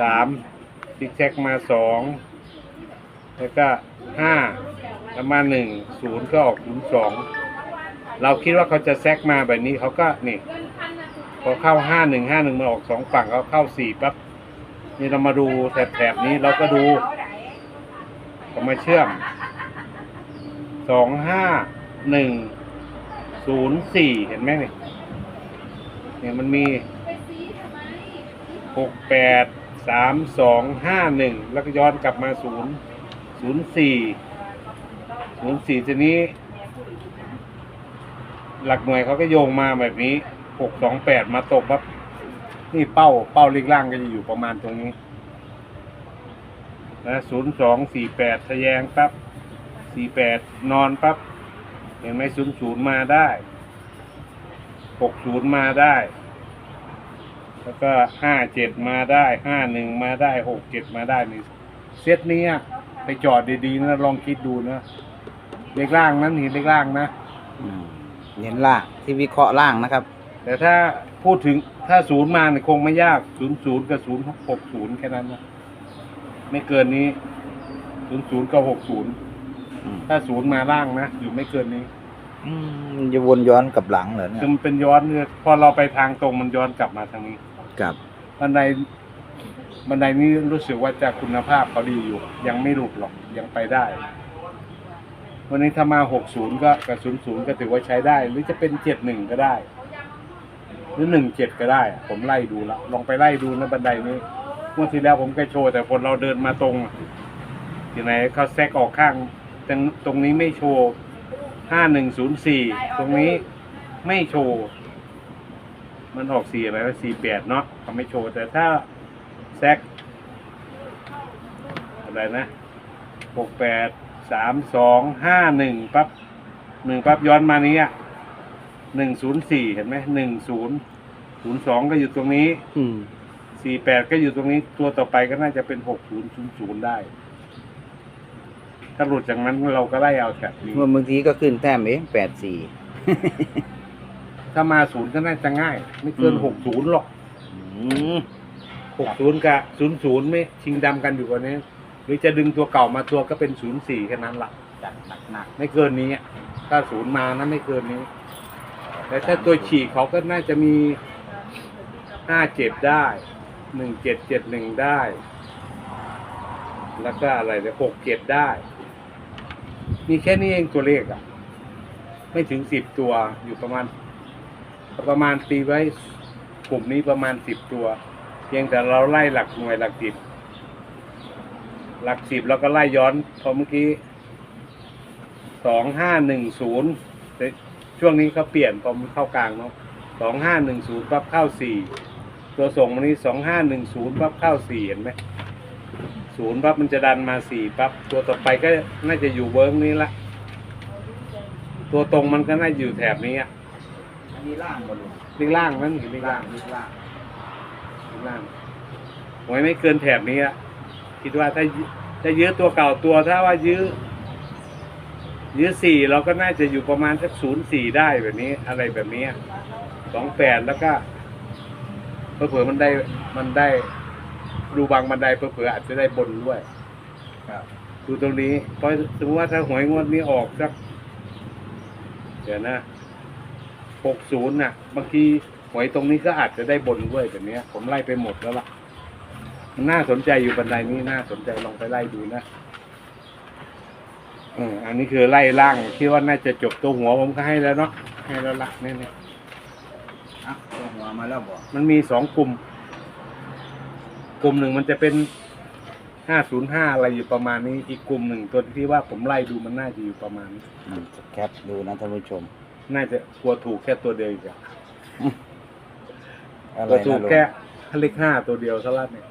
สามซิกแซกมาสองแล้วก็ห้าแล้วมาหนึ่งศูนย์ก็ออกศูนย์สองเราคิดว่าเขาจะแซกมาแบบนี้เขาก็นี่พอเข้าห้าหนึ่งห้าหนึ่งมาออกสองฝั่งเขาเข้าสี่ปั๊บนี่เรามาดูแถบๆนี้เราก็ดูก็มาเชื่อมสองห้าหนึ่งศูนย์สี่เห็นไหมเนี่ยเนี่ยมันมีหกแปด สามสองห้าหนึ่งแล้วก็ย้อนกลับมาศูนย์ศูนย์สี่ศูนย์สี่ทีนี้ หลักหน่วยเขาก็โยงมาแบบนี้หกสองแปดมาตกปั๊บนี่เป้าเป้าลิกล่างก็จะอยู่ประมาณตรงนี้นะศูนย์สองสี่แปดทะแยงปั๊บสี่แปดนอนปั๊บเห็นไหมศูนย์ศูนย์มาได้หกศูนย์มาได้ แล้วก็ห้าเจ็ดมาได้ห้าหนึ่งมาได้หกเจ็ดมาได้นี่เซตนี้อะไปจอดดีๆนะลองคิดดูนะเล็กล่างนั้นเห็นเล็กล่างนะ อืมเน้นล่างที่วิเคราะห์ล่างนะครับ แต่ถ้าพูดถึงถ้าศูนย์มาเนี่ยคงไม่ยากศูนย์ศูนย์กับศูนย์หกศูนย์แค่นั้นนะไม่เกินนี้ศูนย์ศูนย์กับหกศูนย์อืม ถ้าศูนย์มาล่างนะอยู่ไม่เกินนี้อืมมันจะวนย้อนกลับหลังเหรอเนี่ย คือมันเป็นย้อนเนี่ยพอเราไปทางตรงมันย้อนกลับมาทางนี้ กับ บันไดบันไดนี้รู้สึกว่าจะคุณภาพเขาดีอยู่ ยังไม่หลุดหรอกยังไปได้ วันนี้ถ้ามาหกศูนย์ก็กับศูนย์ศูนย์ก็ถือว่าใช้ได้ หรือจะเป็นเจ็ดหนึ่งก็ได้ หรือหนึ่งเจ็ดก็ได้ ผมไล่ดูแล้วลองไปไล่ดูนะบันไดนี้เมื่อที่แล้วผมก็โชว์ แต่คนเราเดินมาตรงที่ไหนเขาแซกออกข้างตรงตรงนี้ไม่โชว์ห้าหนึ่งศูนย์สี่ตรงนี้ไม่โชว์ มันออกสี่อะไรว่าสี่แปดเนาะเขาไม่โชว์ แต่ถ้าแซกอะไรนะหกแปดสามสองห้าหนึ่งปั๊บหนึ่งปั๊บย้อนมานี้อะหนึ่งศูนย์สี่เห็นไหมหนึ่งศูนย์ศูนย์สองก็อยู่ตรงนี้อืมสี่แปดก็อยู่ตรงนี้ ตัวต่อไปก็น่าจะเป็นหกศูนย์ศูนย์ศูนย์ได้ ถ้าหลุดจากนั้นเราก็ไล่เอาแถบนี้เมื่อบางทีก็ขึ้นแต้มเองแปดสี่ ถ้ามาศูนย์ก็น่าจะง่าย ไม่เกินอืม หกศูนย์หรอกหกศูนย์กับศูนย์ศูนย์ไม่ชิงดำกันอยู่กว่านี้ หรือจะดึงตัวเก่ามาตัวก็เป็นศูนย์สี่แค่นั้นละจัดหนักไม่เกินนี้อะถ้าศูนย์มานะไม่เกินนี้ แต่ถ้าตัวฉีกเขาก็น่าจะมีห้าเจ็ดได้หนึ่งเจ็ดเจ็ดหนึ่งได้ แล้วก็อะไรเนี่ยหกเจ็ดได้ มีแค่นี้เองตัวเลขอะ ไม่ถึงสิบตัวอยู่ประมาณ ประมาณตีไว้กลุ่มนี้ประมาณสิบตัว เพียงแต่เราไล่หลักหน่วยหลักสิบหลักสิบแล้วก็ไล่ย้อนพอเมื่อกี้สองห้าหนึ่งศูนย์ช่วงนี้เขาเปลี่ยนพอมันเข้ากลางเนาะสองห้าหนึ่งศูนย์ปั๊บเข้าสี่ตัวส่งมันนี้สองห้าหนึ่งศูนย์ปั๊บเข้าสี่เห็นไหมศูนย์ปั๊บมันจะดันมาสี่ปั๊บตัวต่อไปก็น่าจะอยู่เวิร์กนี้ละ ตัวตรงมันก็น่าจะอยู่แถบนี้อะ อันนี้ล่างบอลลิงล่างนั่นอยู่ลิงล่างนี่ล่างลิงล่างหวยไม่เกินแถบนี้อะคิดว่าถ้าถ้ายื้อตัวเก่าตัวถ้าว่ายื้อยื้อสี่เราก็น่าจะอยู่ประมาณสักศูนย์สี่ได้แบบนี้ อะไรแบบนี้สองแปดแล้วก็เผื่อๆมันได้มันได้ดูบางบันไดเผื่อๆอาจจะได้บนด้วยครับดูตรงนี้เพราะสมมติว่าถ้าหวยงวดนี้ออกสักเดี๋ยวนะ หกศูนย์น่ะบางทีหวยตรงนี้ก็อาจจะได้บนด้วยแบบเนี้ยผมไล่ไปหมดแล้วล่ะมันน่าสนใจอยู่บันไดนี้น่าสนใจลองไปไล่ดูนะเอออันนี้คือไล่ล่างคิดว่าน่าจะจบตัวหัวผมก็ให้แล้วเนาะให้แล้วละนี่นี่อะตัวหัวมาแล้วบอกมันมีสองกลุ่ม กลุ่มหนึ่งมันจะเป็นห้าศูนย์ห้าอะไรอยู่ประมาณนี้อีกกลุ่มหนึ่งตัวที่ว่าผมไล่ดูมันน่าจะอยู่ประมาณนี้อืมแคปดูนะท่านผู้ชม น่าจะกลัวถูกแค่ตัวเดียวอีกอะอะไรกลัวนะถูกลุงแค่เลขห้าตัวเดียวซะละเนี่ย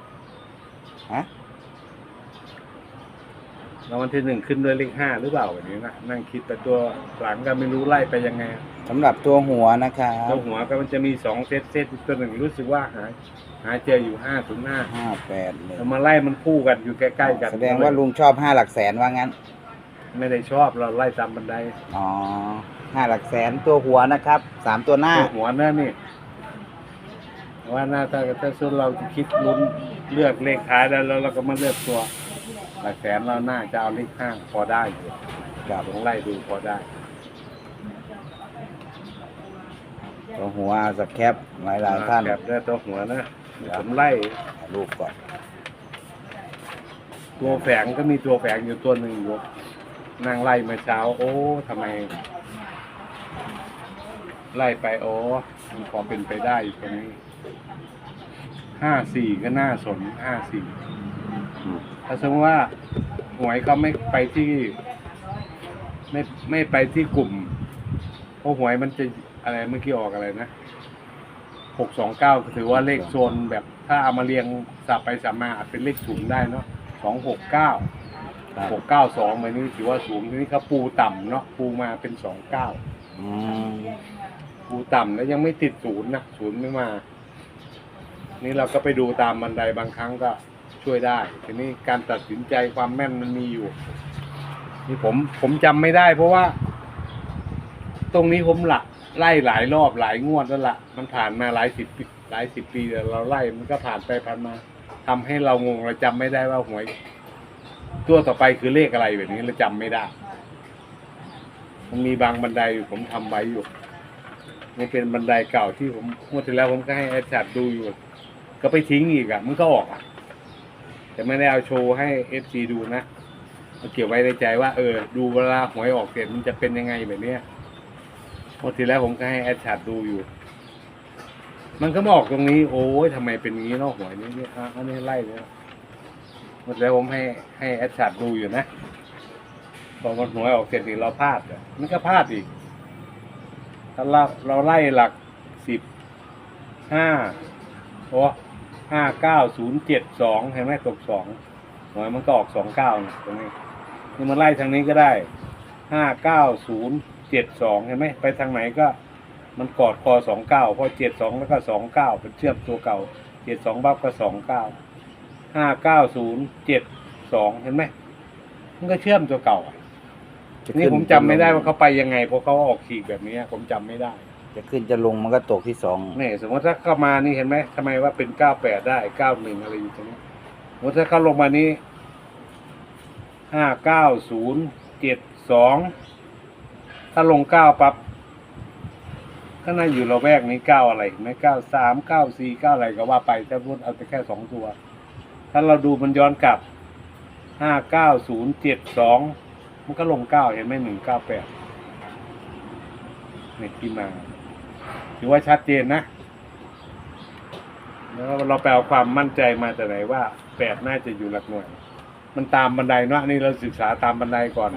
ฮะรางวัลที่หนึ่งขึ้นด้วยเลขห้าหรือเปล่าแบบนี้นะนั่งคิดแต่ตัวหลังก็ไม่รู้ไล่ไปยังไงอะสำหรับตัวหัวนะครับตัวหัวก็มันจะมีสองเซตเซตตัวหนึ่งรู้สึกว่าหาหาเจออยู่ห้าศูนย์ห้าห้าแปดเลยแต่มาไล่มันคู่กันอยู่ใกล้ๆกันแสดงว่าลุงชอบห้าหลักแสนว่างั้น ไม่ได้ชอบเราไล่ตามบันไดอ๋อห้าหลักแสนตัวหัวนะครับสามตัวหน้า ตัวหัวนั่นนี่ว่าน่าถ้าถ้าส่วนเราคิดลุ้นเลือกเลขท้ายแล้วแล้วเราก็มาเลือกตัวหลักแสนเราน่าจะเอาเลขห้างพอได้อยู่ครับลองไล่ดูพอได้ ตัวหัวสแคปหลายหลายๆท่าน แบบได้ตัวหัวนะผมไล่ถ่ายรูปก่อน ตัวแฝงก็มีตัวแฝงอยู่ตัวหนึ่งอยู่ นั่งไล่มาเช้า โอ้ทำไม ไล่ไปโอ้มันพอเป็นไปได้อยู่ตรงนี้ห้าสี่ก็น่าสนห้าสี่ถ้าสมมติว่าหวยเขาไม่ไปที่ ไม่ไม่ไปที่กลุ่มเพราะหวยมันจะอะไรเมื่อกี้ออกอะไรนะหกสองเก้าถือว่าเลขโซนแบบถ้าเอามาเรียงสับไปสับมาอาจเป็นเลขศูนย์ได้เนาะสองหกเก้า ครับ หกเก้าสองมันนี่ถือว่าสูงทีนี้เขาปูต่ำเนาะปูมาเป็นสองเก้าอืมปูต่ำแล้วยังไม่ติดศูนย์นะศูนย์ไม่มา นี่เราก็ไปดูตามบันไดบางครั้งก็ช่วยได้ทีนี้การตัดสินใจความแม่นมันมีอยู่ นี่ผมผมจำไม่ได้ เพราะว่า ตรงนี้ผมหลักไล่หลายรอบหลายงวดแล้วละมันผ่านมาหลายสิบปีหลายสิบปีแล้วเราไล่มันก็ผ่านไปผ่านมาทำให้เรางงเราจำไม่ได้ว่าหวย ตัวต่อไปคือเลขอะไรแบบนี้เราจำไม่ได้ มันมีบางบันไดอยู่ผมทำไว้อยู่นี่เป็นบันไดเก่าที่ผมงวดที่แล้วผมก็ให้แอดชัดดูอยู่ ก็ไปทิ้งอีกอะมันก็ออกอะ แต่ไม่ได้เอาโชว์ให้เอฟซีดูนะเอาเก็บไว้ในใจว่าเออ ดูเวลาหวยออกเสร็จมันจะเป็นยังไงแบบเนี้ยงวดที่แล้วผมก็ให้แอดชัดดูอยู่ มันก็มาออกตรงนี้ โอ้ยทำไมเป็นงนี้เนอกหวยนี่นี่อันนี้ไล่เลย นะงวดที่แล้วผมให้ให้แอดชัดดูอยู่นะพอมันหวยออกเสร็จนี่เราพลาดอะมันก็พลาดอีก ถ้าเราเราไล่หลักสิบห้าโอ้ห้าเก้าศูนย์เจ็ดสองเห็นไหมตกสองหวยมันก็ออกสองเก้านี่ยตรงนี้นี่มันไล่ทางนี้ก็ได้ห้าเก้าศูนย์เจ็ดสองเห็นไหมไปทางไหนก็มันกอดคอสองเก้าพอเจ็ดสองแล้วก็สองเก้าเป็นเชื่อมตัวเก่าเจ็ดสองบับก็สองเก้า ห้าเก้าศูนย์เจ็ดสองเห็นไหมมันก็เชื่อมตัวเก่าอะจะนี่ขึ้ผมจำไม่ได้ว่าเขาไปยังไงเพราะเขาออกขีดแบบนี้ผมจำไม่ได้จะขึ้นจะลงมันก็ตกที่สองนี่สมมติถ้าเข้ามานี่เห็นไหมทำไมว่าเป็นเก้าแปดได้เก้าหนึ่งอะไรอยู่ตรงนี้สมมติถ้าเขาลงมานี้ห้าเก้าศูนย์เจ็ดสองถ้าลงเก้าปั๊บก็น่าอยู่เราแวกนี้เก้าอะไรเห็นไหมเก้าสามเก้าสี่เก้าอะไรก็ว่าไปถ้าพูดเอาแต่แค่สองตัว ถ้าเราดูมันย้อนกลับห้าเก้าศูนย์เจ็ดสองมันก็ลงเก้าเห็นไหมหนึ่งเก้าแปดนี่ที่มาถือว่าชัดเจนนะ แล้วเราแปลความมั่นใจมาจากไหนว่าแปดน่าจะอยู่หลักหน่วย มันตามบันไดเนาะนี่เราศึกษาตามบันไดก่อน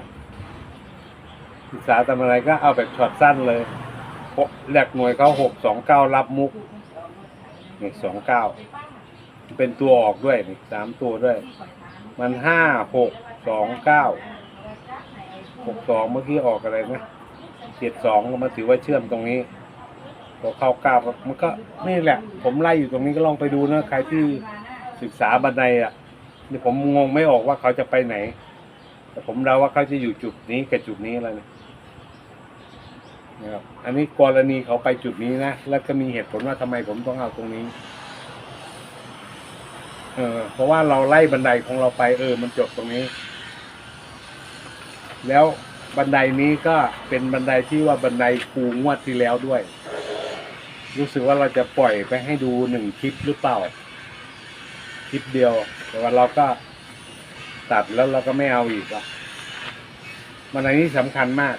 ศึกษาตามบันไดก็เอาแบบช็อตสั้นเลยหกหลักหน่วยเขาหกสองเก้ารับมุกนี่สองเก้า เป็นตัวออกด้วยนี่สามตัวด้วย มันห้าหกสองเก้าหกสองเมื่อกี้ออกอะไรนะเจ็ดสองก็มาถือว่าเชื่อมตรงนี้พอเข้าเก้าครับมันก็นี่แหละ ผมไล่อยู่ตรงนี้ก็ลองไปดูนะใครที่ศึกษาบันไดอะนี่ผมงงไม่ออกว่าเขาจะไปไหน แต่ผมเดาว่าเขาจะอยู่จุดนี้กับจุดนี้แล้วนะนะครับอันนี้กรณีเขาไปจุดนี้นะ แล้วก็มีเหตุผลว่าทำไมผมต้องเอาตรงนี้ เออ เพราะว่าเราไล่บันไดของเราไปเออ มันจบตรงนี้ แล้วบันไดนี้ก็เป็นบันไดที่ว่าบันไดปูงวดที่แล้วด้วย รู้สึกว่าเราจะปล่อยไปให้ดูหนึ่งคลิปหรือเปล่า คลิปเดียว แต่ว่าเราก็ตัดแล้วเราก็ไม่เอาอีกละบันไดนี้สำคัญมาก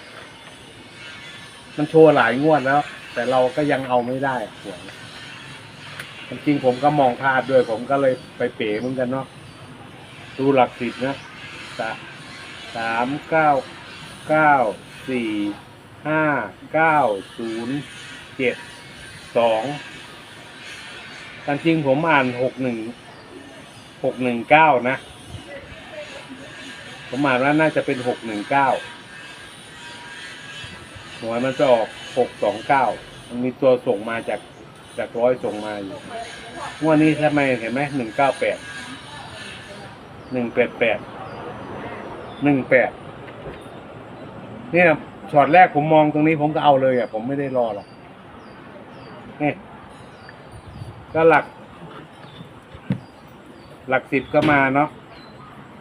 มันโชว์หลายงวดแล้ว แต่เราก็ยังเอาไม่ได้หว จริงผมก็มองพลาดด้วย ผมก็เลยไปเป๋เหมือนกันเนาะดูหลักสิบนะสะสามเก้าเก้าสี่ห้าเก้าศูนย์เจ็ดสองตามจริงผมอ่านหกหนึ่งหกหนึ่งเก้านะ ผมอ่านว่าน่าจะเป็นหกหนึ่งเก้าหวยมันจะออกหกสองเก้ามันมีตัวส่งมาจาก จากร้อยส่งมาอยู่งวดนี้ทำไมเห็นไหมหนึ่งเก้าแปดหนึ่งแปดแปดหนึ่งแปดเนี่ยช็อตแรกผมมองตรงนี้ผมก็เอาเลยอะผมไม่ได้รอหรอกนี่ก็หลัก หลักสิบก็มาเนาะ